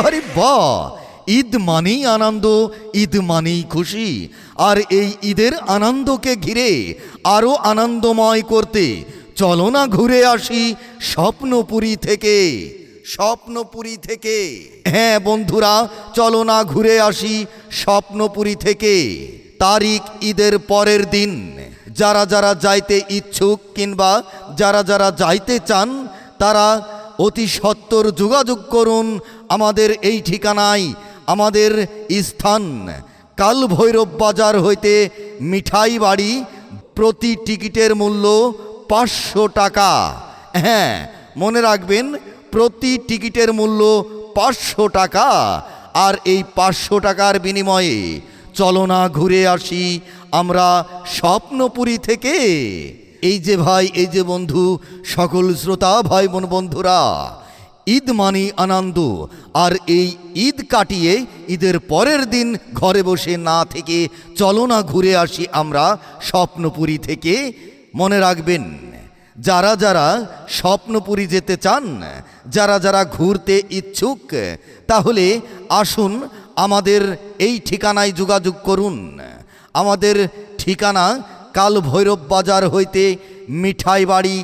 আরে বাহ, ঈদ মানেই আনন্দ, ঈদ মানেই খুশি। আর এই ঈদের আনন্দকে ঘিরে আরও আনন্দময় করতে চলো না ঘুরে আসি স্বপ্নপুরী থেকে স্বপ্নপুরী থেকে। হ্যাঁ বন্ধুরা, চলো না ঘুরে আসি স্বপ্নপুরী থেকে। তারিখ ঈদের পরের দিন, যারা যারা যাইতে ইচ্ছুক কিংবা যারা যারা যাইতে চান, তারা অতি সত্বর যোগাযোগ করুন আমাদের এই ঠিকানায়, আমাদের স্থান কাল ভৈরব বাজার হইতে মিঠাই বাড়ি, প্রতি টিকিটের মূল্য পাঁচশো টাকা। হ্যাঁ মনে রাখবেন, প্রতি টিকিটের মূল্য পাঁচশো টাকা, আর এই পাঁচশো টাকার বিনিময়ে চলো না ঘুরে আসি আমরা স্বপ্নপুরী থেকে। এই যে ভাই, এই যে বন্ধু, সকল শ্রোতা ভাই বোন বন্ধুরা, ঈদ মানি আনন্দ। আর এই ঈদ কাটিয়ে ঈদের পরের দিন ঘরে বসে না থেকে চলো না ঘুরে আসি আমরা স্বপ্নপুরী থেকে। মনে রাখবেন, যারা যারা স্বপ্নপুরী যেতে চান, যারা যারা ঘুরতে ইচ্ছুক, তাহলে আসুন আমাদের এই ঠিকানায় যোগাযোগ করুন। আমাদের ঠিকানা কাল ভৈরব বাজার হইতে মিঠাই বাড়ি